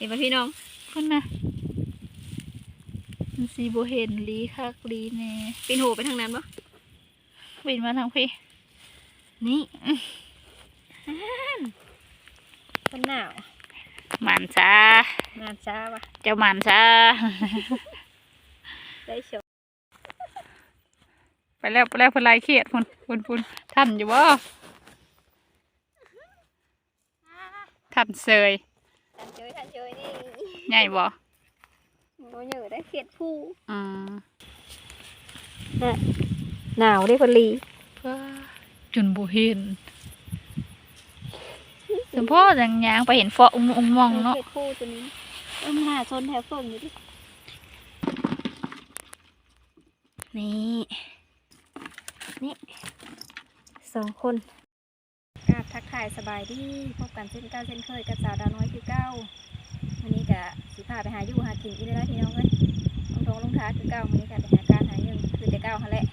เห็นปะพี่น้องคนน่ะมันสีโบเห็นลีคักลีแน่ปีนหูไปทางนั้นปะบินมาทางพี่ นี่มันหนาวหมันจ้างานช้าปะเจ้าหมันจ้าได้ชมไปแล้วไปแล้วเพนลายเครียดพุ่นพุ่นพุ่นท่านอยู่บ่ท่านเสย ทันเจยทันเจยนี่ใหญ่บ่โมเหยอะได้เขียดผู้อืมหนาวได้พอลีว้าจนบ่เห็นสมพ่อจังยางไปเห็นเฟาะอุ้งอุ้งมองเนาะเขียดผู้ตัวนี้เอ้มหาชนแถวเฟิงอยู่ดินี่ นี่สองคนกราบทักทาย สบายดีพบกันเช่นเก้าเช่นเคยกับสาวดาวน้อยคือเก้าวันนี้กะสิพาไปหาอยู่หากินอีกแล้วพี่น้องเอ้ยลงทงลงท้าคือเก้าวันนี้กะไปหาการหาเงินคือแต่เก้าหันแหละ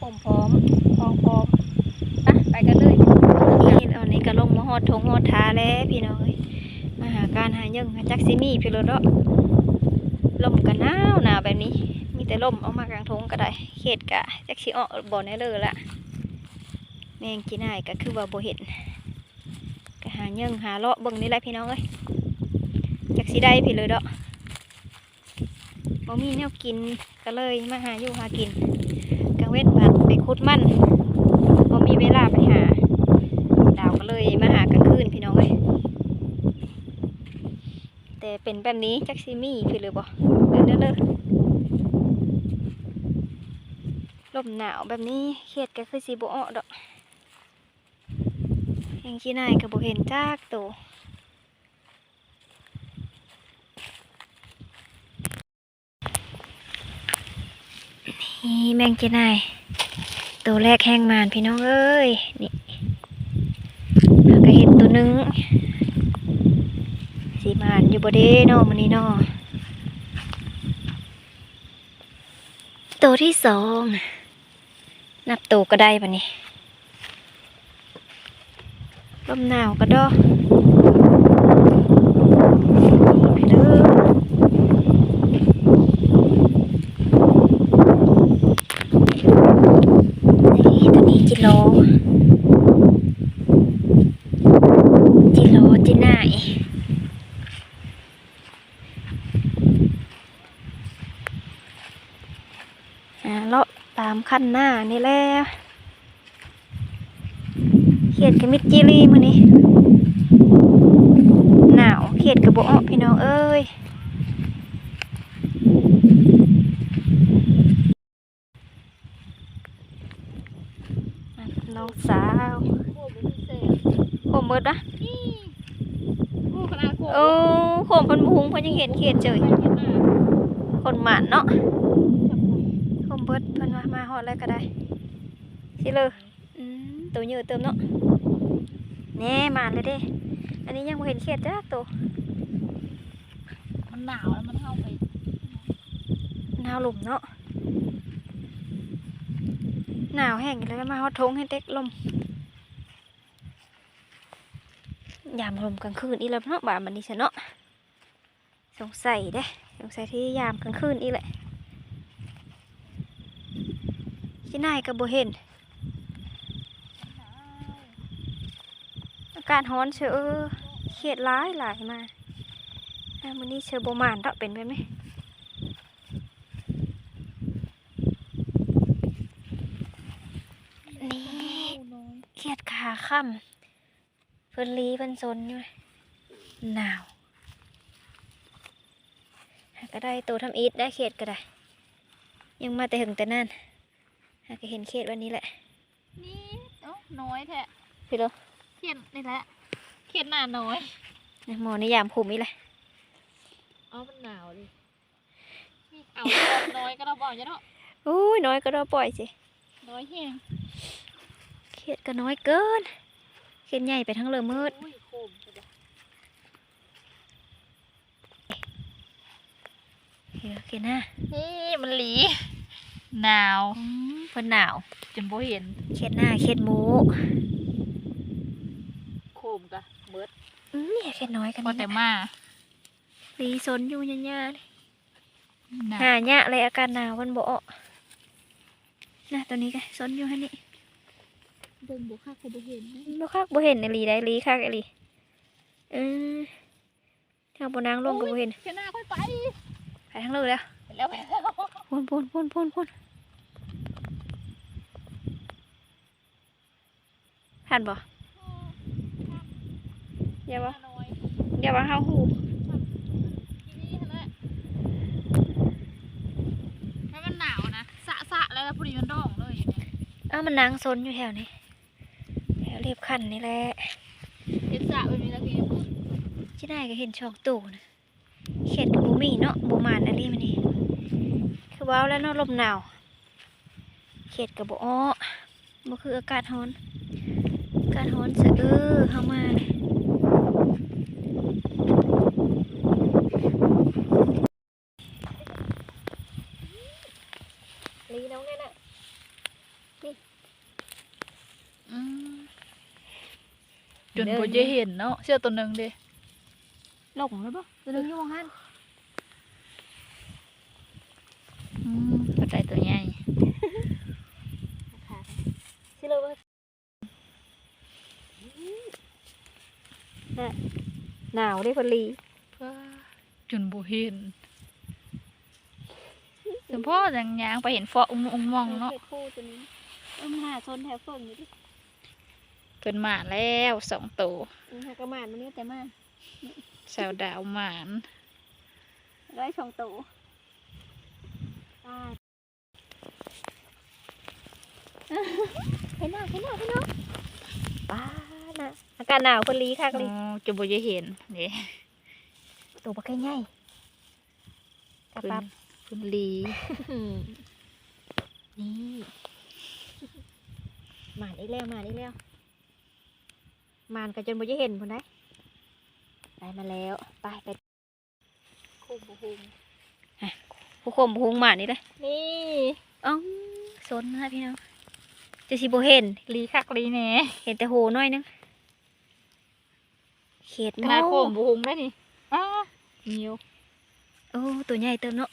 ผมพร้อมพร้อมพร้อมไปไปกันเลยนี่ตอนนี้ก็ลงมาฮอดทงฮอดท้าแล้วพี่น้องเอ้ยมาหาการหาเงินจักซิมี่พี่รถเนาะลมกันหนาวหนาวแบบนี้ มีแต่ลมเอามากลางทงก็ได้เขตกะจักสิออกบ่อในเลยละแมงกินได้ก็คือว่าโบเห็น หาเงินหาเลาะเบิ่งนี่แหละพี่น้องเอ้ยจักสิได้พี่เลยเนาะบ่มีแนวกินก็เลยมาหาอยู่หากินกลางเว้นผัดไปคุดมันบ่มีเวลาไปหา ดาวก็เลยมาหากลางคืนพี่น้องเอ้ยแต่เป็นแบบนี้จักซิมี่พี่เลยบ่เดินเด้อเลยลมหนาวแบบนี้เขตก็คือสีบ่อดอก ยังขี้นายก็บ่เห็นจากโตวนี่แมงจีนายตัวแรกแห้งมานพี่น้องเอ้ย นี่ก็เห็นตัวหนึงสีมานอยู่บเด้นอมันนี้นอตัวที่สอง นับตัวก็ได้ปะนี่ ลมหนาวก็ดอไปเด้อนี่ตัวนี้จิโลจิโรจินายอ่าเลาะตามขั้นหน้านี่แหละ ขียดกับมิดจิรีมือนี้หนาวเขียดกับโบออกพี่น้องเอ้ยอะน้องสาวโคมเบิดอะโอ้ขนาดโคโอ้โคมเพันบุงเพันยังเห็นเขียดเจยคนหมานเนาะโคมเบิดเพิ่นว่ามาฮอดแล้วก็ได้สิเลยอืมตัวเยอะเติมเนาะ แน่หมานเลยเด้ อันนี้ยังบ่เห็นเขียดจ้าตัวมันหนาวแล้วมันเข้าไปหนาวลมเนาะหนาวแห้งแล้วมาฮอดทงให้เต็กลมยามลมกลางคืนอีแล้วเนาะบ่ามันนี่ซะเนาะสงสัยเด้สงสัยที่ยามกลางคืนอีแหละที่นายก็บ่เห็น อากาศร้อนเชอเออเขียดร้ายหลายมาอะมื้อนี้เชอบ่มานเนาะเป็นไปไหมนี่เครียดขาค่ำเพิ่นลีเพิ่นซนอยู่หนาวหาก็ได้ตัวทำอีทได้เขตก็ได้ ยังมาแต่หึงแต่นั่นหาก็เห็นเขตวันนี้แหละ นี่เอ้าน้อยแท้พี่โลเขียนนี่แหละเขียนหน้าน้อยหมอนิยามคุมนี่แหละเอามันหนาวดิเอาน้อยก็เราบอกจะเนาะอุ้ยน้อยก็รอปล่อยสิน้อยแห้งเขตก็น้อยเกินเขตใหญ่ไปทั้งเลยมืดอุ้ยโคมจะบอกเฮ้ยเขตหน้านี่มันหลีหนาวอืมเพิ่นหนาวจนบ่เห็นเขตหน้าเขตหมูโค มกะเบิดอืมเนี่ยเขตน้อยกันพอนี่แต่มาลีซนอยู่ยะๆเลยหนาหาเนี่ยเลยอาการหนาวมันบ่ออกนะตัวนี้ก็ซนอยู่ให้นี่เบิ่งบุคักบ่เห็นบ่คักบ่เห็นไอลีได้ลีคักไอลีเออทางบนนางลงก็บ่เห็นเขียนหน้าค่อยไปไปทางเลยแล้วไปแล้วไปแล้วพูนพูนพูนพูนพูนผ่านบ่ อย่าว่าอย่าว่าเฮาหูไม่มันหนาวนะสะสะแล้วพอดีมันดองเลยอย่างเงี้ยอ้าวมันนางซนอยู่แถวนี้แถวเรียบคันนี่แหละเห็นสะแบบนี้แล้วพี่ที่ได้ก็เห็นช่องตู่นะเข็ดกับบุมีเนาะบุมานอันนี้มันนี่คือว้าวแล้วเนาะลมหนาวเข็ดกับบุอ้อบ่คืออากาศร้อน อากาศร้อนสะเออเข้ามาเลย ลีน้องเนี่ยนะอืมจนบ่จะเห็นเนาะเชื่อตัวหนึงดิหลงแล้วปะตัวนึงอยู่วงหันอืมตัวใจตัวใหญ่สิเลยว่าน่ะหนาวเด้พอลีจนบ่เห็น สมพ่อจังยางไปเห็นฟออุ้มอุ้มมองเนาะเฮ็ดคู่ตัวนี้เออมันหาชนแถวเฟิงอยู่ดิเพิ่นมานแล้วสองตัวหากระหมานมันนี่แต่มาสาวดาวหมานร้อยชองตูตายเห็นหน้าเห็นหน้าเห็นหน้าป้าน่ะอากาศหนาวพอลีคักอ๋ลีจะบ่จะเห็นนี่ตัวบักใหญ่กระปันบ เพิ่นลี นี่หมานอีกแล้วหมานอีกแล้วหมานก็จนบ่จะเห็นพุ่นได้ได้มาแล้ว ไปไปคุมบ่คุมผู้คมพุงหมานนี่เลยนี่อ๋อสนนะพี่น้องจะสิบ่เห็น ลีคักลีแหน่เห็นแต่โหน้อยนึงเขตนายเมาโคมบ่คุมได้นี่อ้าเหนียว โอ้ตัวใหญ่เติมเนาะ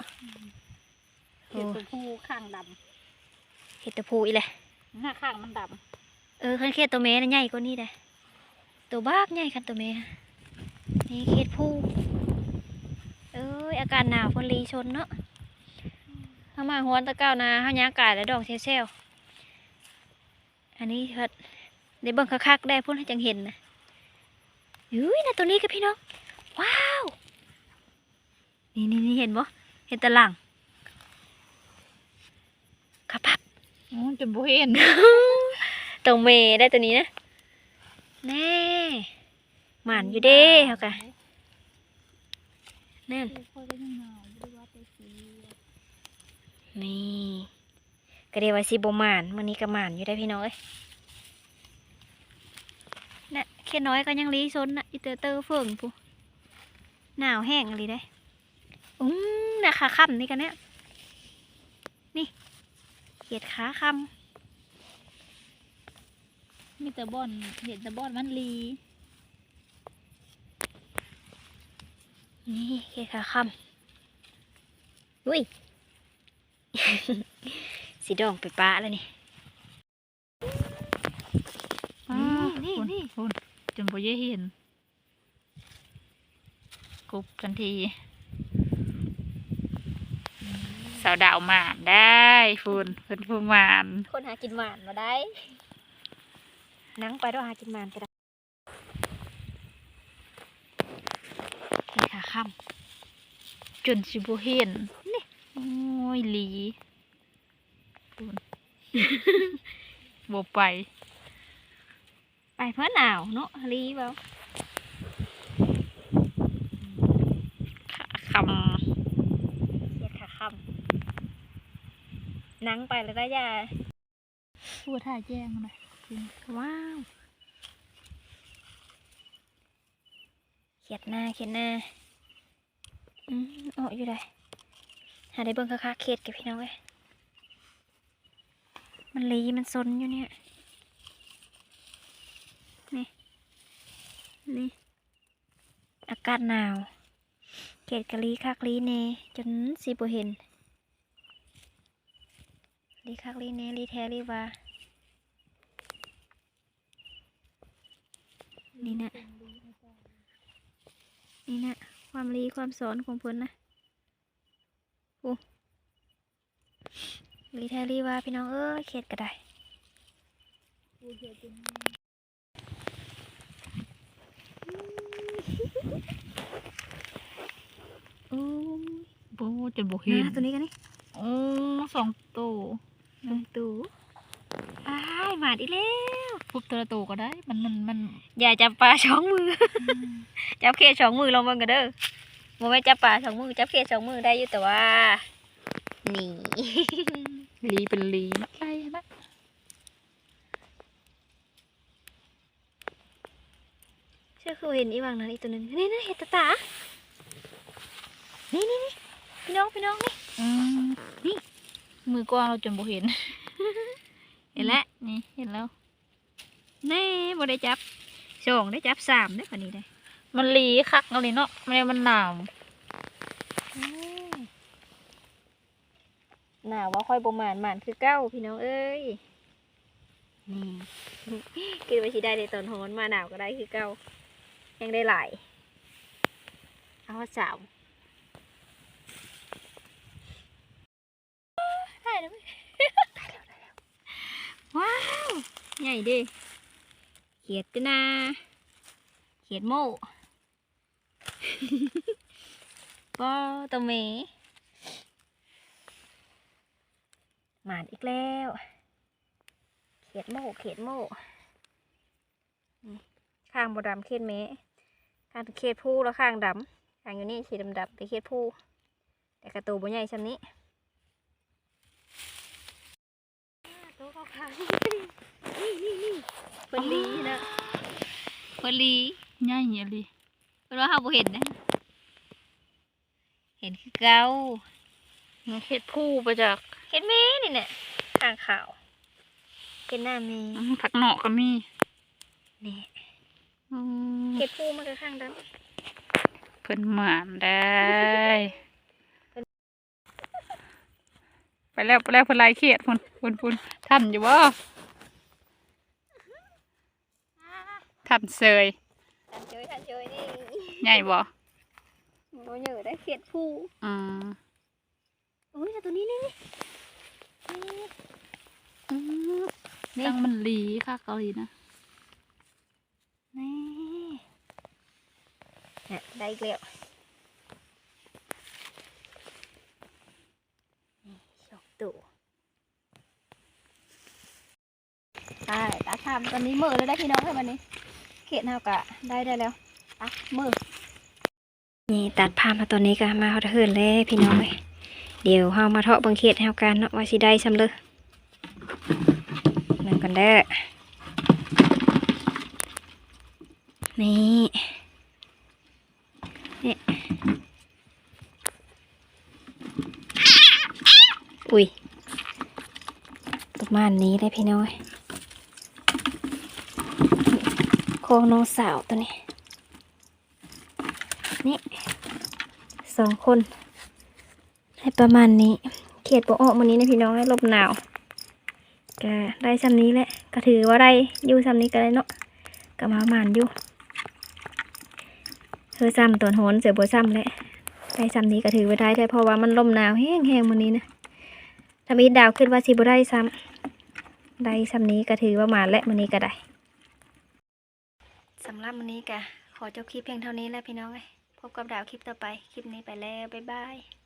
เห็นตัวผู้ข้างดเห็ดแตะพูอีแหละำหน้าข้างมันดเออคันเขตตัวแม่น่ะใหญ่กว่านี้ได้ตัวบากใหญ่คันตัวแม่นี่เขตผู้เอ้ยอาการหนาวคนลีชนเนาะเข้ามาหัวนตะเก้านาห้าหยางกายและดอกเซลล์อันนี้เพิ่นได้เบิ่งคักๆได้พุ่นให้จังเห็นนะยุ้ยนะตัวนี้กับพี่น้อง ว้าว นี่นี่นี่เห็นบ่เห็นแตะหลังขับพับำอ๋อจนบ่เห็นตรงเมได้ตัวนี้นะแน่หมานอยู่เด้เขากะแน่นนี่ก็เดียวว่าสิบหมานมันนี้ก็หมานอยู่ได้พี่น้องเอ้ยน่ะแค่น้อยก็ยังรีซนน่ะอีเตอร์เตอร์เฟิงปูหนาวแห้งอะไรได้ อุ้มน่ะขาค่ำนี่กันเนี่ย นี่เขียดขาค่ำมีแต่บ่อนเห็นแต่บ่อนมันลี นี่เขียดขาค่ำอุ้ย สีดองไปปะแล้วนี่ นี่นี่คุณจนบ่จะเห็นกรุบทันที สาวดาวหมานได้คุณเพิ่นผู้หมานคนหากินหมานมาได้นั่งไปด้วยหากินหมานก็ได้เขียดขาค่จนสิบ่เห็นนี่โอ้ยหลีคุณบ่ไปำไปเพื่อหนาวเนาะรีเปล่าขาคเขียดขาค่ำ นั่งไปแล้วได้ยาำผู้ท่าแจ้งเลยว้าวเขียดหน้าเขียดหน้าอืมออกอยู่ได้หาได้เบิ่งคักๆเขียดกับพี่น้องเว้ยมันลีมันซนอยู่เนี่ย นี่ นี่ อากาศหนาวเกตกะลีคักลีเนจนสิบ่เห็น ลีคักลีเนลีแท้ลีว่านี่นะนี่นะความลีความสอนของเพิ่นนะโอ้ลีแท้ลีว่าพี่น้องเอ้ยเขตก็ได้โอ้ยโบจนบ่เห็นนะตัวนี้กันนี่โอ้สองตัว น้องตู่อ้ายหมาดอีกแล้วพุบตัวละตัวก็ได้ มันมันมันอย่าจับปลาสองมือจับเขตสองมือลองเบิ่งกันเด้อโมไม่นจับปลาสองมือจับเขตสองมือได้อยู่แต่ว่านี่ ลีเป็นลีนะไรนะเชื่อคือเห็นอีหวังนั้นอีกตัวหนึ่งนี่นะเห็ดตาตานี่นี่นี่พี่น้องพี่น้องนี่อืมนี่ มือกว้างเราจนบ่เห็น เห็นแล้วนี่เห็นแล้วแน่บ่ได้จับสองได้จับสามได้ปานนี้ได้มันลีคักเอาเลยเนาะมันมันหนาวหนาวว่าค่อยบ่หมานหมานคือเก้าพี่น้องเอ้ยนี่คิดว่าสิได้ในตอนร้อนมาหนาวก็ได้คือเก้ายังได้หลายเอาว่าสาว ได้แล้วเว้ยว้าว ใหญ่ดิเขียดตินาเขียดโม่ปอตะเมหมานอีกแล้ว เขียดโม่เขียดโม่นี่ข้างบดำเขียดเมข้างเขียดผู้แล้วข้างดำข้างอยู่นี่สีดำดำแต่เขียดผู้แต่กระตูบ่ใหญ่ชั้นนี้ ตัวเขาขางนี่นี่นี่เพิ่นลีนะเพิ่นลีง่ายเงี้ยลีเพิ่นว่าเฮาบ่เห็นนะ เห็นคือเก่าเห็ดผู้ไปจากเห็นแม่นี่เนี่ยข้างขาวเห็นหน้าแม่อืมผักหนอกก็มีนี่อืมเห็ดผู้มันก็ข้างดเพิ่นหมานได้ ไป แล้วไปแล้วเพิ่นลายเขียดพุ่นพุ่นพุ่นทันอยู่บ่ำทันเซยทันเจยทันเจยนี่ใหญ่บ่โดนเยอะได้เห็ดผู้อืมโอ้ยแต่ตัวนี้นี่นี่อืมนี่ตั้งมันลีค่ะเกาหลีนะนี่เนี่ยได้อีกแล้วนี่ ตูใช่ตาทำตอนนี้มือแล้วได้พี่น้องให้วันนี้ เขตเฮากะได้ได้แล้วตักมือนี่ตัดภาพมาตอนนี้ก็มาเขาเทินเลยพี่น้องเลยเดี๋ยวเฮามาเทาะบังเขตเฮากันเนาะว่าสิได้ซำเลยนั่นกันเด้นี่อุ้ยประมาณ นี้เลยพี่น้อยโคงน้องสาวตัวนี้ นี่สองคนให้ประมาณนี้ เขียดปออกวันนี้นะพี่น้องให้ลบหนาวก็ได้ซ้ำนี้แหละก็ถือว่าได้อยู่ซ้ำนี้ก็ได้เนาะก็มาหมานอยู่เธอซ้ำตัวโหนเสือบัวซ้ำแหละได้ซ้ำนี้ก็ถือว่าได้แต่เพราะว่ามันลมหนาวแห้งๆวันนี้นะถ้ามีดาวขึ้นว่าสิบ่ได้ซ้ำ ได้ซ้ำนี้ก็ถือว่ามาและวันนี้ก็ได้สำหรับวันนี้ก็ขอจบคลิปเพียงเท่านี้แล้วพี่น้องเอ้ยพบกับดาวคลิปต่อไป คลิปนี้ไปแล้ว บ๊ายบาย